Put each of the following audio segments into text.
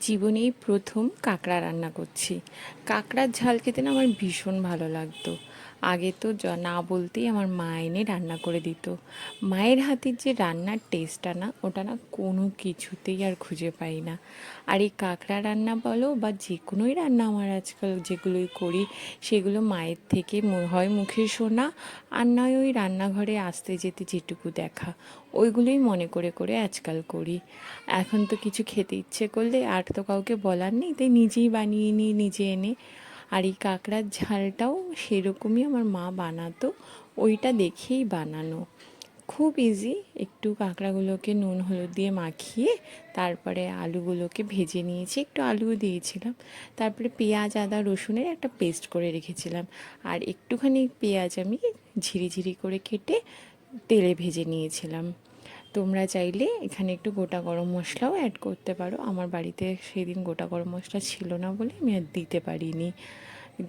জীবনেই প্রথম কাঁকড়া রান্না করছি। কাঁকড়ার ঝাল খেতে না আমার ভীষণ ভালো লাগতো। আগে তো না বলতেই আমার মা এনে রান্না করে দিত। মায়ের হাতের যে রান্নার টেস্টটা না, ওটা না কোনো কিছুতেই আর খুঁজে পাই না। আর এই কাঁকড়া রান্না বলো বা যে কোনোই রান্না আমার আজকাল যেগুলোই করি, সেগুলো মায়ের থেকে হয় মুখে শোনা আর নয় ওই রান্নাঘরে আসতে যেতে যেটুকু দেখা। ওইগুলোই মনে করে করে আজকাল করি। এখন তো কিছু খেতে ইচ্ছে করলে আর তো কাউকে বলার নেই, তাই নিজেই বানিয়ে নিই নিজে এনে। আর এই কাঁকড়ার ঝালটাও সেরকমই আমার মা বানাতো, ওইটা দেখেই বানানো। খুব ইজি একটু কাঁকড়াগুলোকে নুন, হলুদ দিয়ে মাখিয়ে তারপরে আলুগুলোকে ভেজে নিয়েছি, একটু আলুও দিয়েছিলাম। তারপরে পেঁয়াজ, আদা, রসুনের একটা পেস্ট করে রেখেছিলাম। আর একটুখানি পেঁয়াজ আমি ঝিরিঝিরি করে কেটে তেলে ভেজে নিয়েছিলাম। তোমরা চাইলে এখানে একটু গোটা গরম মশলাও অ্যাড করতে পারো। আমার বাড়িতে সেদিন গোটা গরম মশলা ছিল না বলে আমি আর দিতে পারিনি।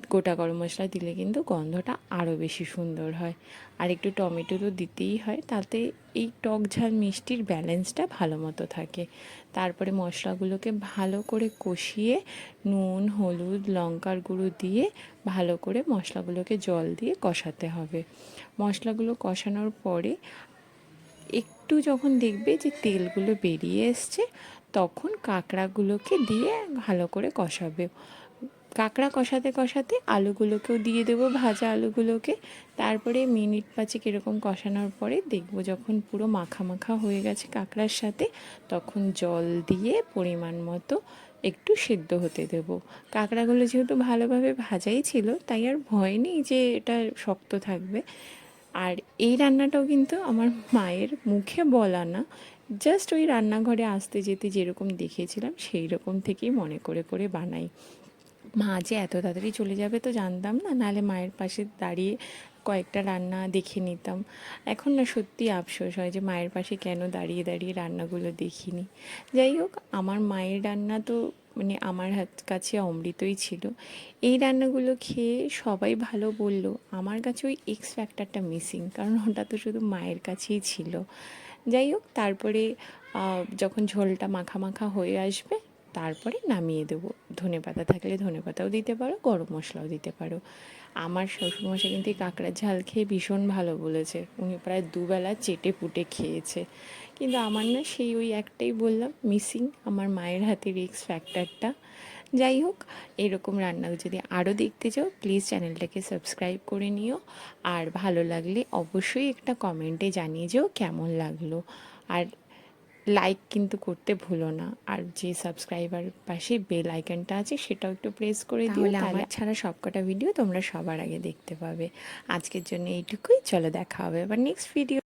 গোটা গরম মশলা দিলে কিন্তু গন্ধটা আরও বেশি সুন্দর হয়। আর একটু টমেটো তো দিতেই হয়, তাতে এই টক ঝাল মিষ্টির ব্যালেন্সটা ভালো মতো থাকে। তারপরে মশলাগুলোকে ভালো করে কষিয়ে নুন, হলুদ, লঙ্কার গুঁড়ো দিয়ে ভালো করে মশলাগুলোকে জল দিয়ে কষাতে হবে। মশলাগুলো কষানোর পরে একটু যখন দেখবে যে তেলগুলো বেরিয়ে এসছে, তখন কাঁকড়াগুলোকে দিয়ে ভালো করে কষাবে। কাঁকড়া কষাতে কষাতে আলুগুলোকেও দিয়ে দেবো, ভাজা আলুগুলোকে। তারপরে মিনিট পাঁচেক এরকম কষানোর পরে দেখব যখন পুরো মাখা মাখা হয়ে গেছে কাঁকড়ার সাথে, তখন জল দিয়ে পরিমাণ মতো একটু সেদ্ধ হতে দেব। কাঁকড়াগুলো যেহেতু ভালোভাবে ভাজাই ছিল, তাই আর ভয় নেই যে এটা শক্ত থাকবে। আর এই রান্নাটাও কিন্তু আমার মায়ের মুখে বলা না। জাস্ট ওই রান্নাঘরে আসতে যেতে যেরকম দেখেছিলাম সেই রকম থেকেই মনে করে করে বানাই। মা যে এত তাড়াতাড়ি চলে যাবে তো জানতাম না, নাহলে মায়ের পাশে দাঁড়িয়ে কয়েকটা রান্না দেখে নিতাম। এখন না সত্যি আফসোস হয় যে মায়ের পাশে কেন দাঁড়িয়ে দাঁড়িয়ে রান্নাগুলো দেখিনি। যাই হোক, আমার মায়ের রান্না তো মানে আমার হাত কাছে অমৃতই ছিল। এই রান্নাগুলো খেয়ে সবাই ভালো বলল, আমার কাছে ওই এক্স ফ্যাক্টরটা মিসিং কারণ ওটা তো শুধু মায়ের কাছেই ছিল। যাই হোক, তারপরে যখন ঝোলটা মাখা মাখা হয়ে আসবে তারপরে নামিয়ে দেবো। ধনে পাতা থাকলে ধনে পাতাও দিতে পারো, গরম মশলাও দিতে পারো। আমার শ্বশুরমশাই কিন্তু এই কাঁকড়ার ঝাল খেয়ে ভীষণ ভালো বলেছে। উনি প্রায় দুবেলা চেটে পুটে খেয়েছে। কিন্তু আমার না সেই ওই একটাই বললাম মিসিং আমার মায়ের হাতের এক্স ফ্যাক্টরটা যাই হোক, এরকম রান্না যদি আরও দেখতে চাও প্লিজ চ্যানেলটাকে সাবস্ক্রাইব করে নিও। আর ভালো লাগলে অবশ্যই একটা কমেন্টে জানিয়ে যেও কেমন লাগল। আর লাইক কিন্তু করতে ভুলো না। আর যে সাবস্ক্রাইবার পাশে বেল আইকনটা আছে সেটাও একটু প্রেস করে দিও। তাহলে আমার ছাড়া সবকটা ভিডিও তোমরা সবার আগে দেখতে পাবে। আজকের জন্য এইটুকুই। চলো দেখা হবে আবার নেক্সট ভিডিও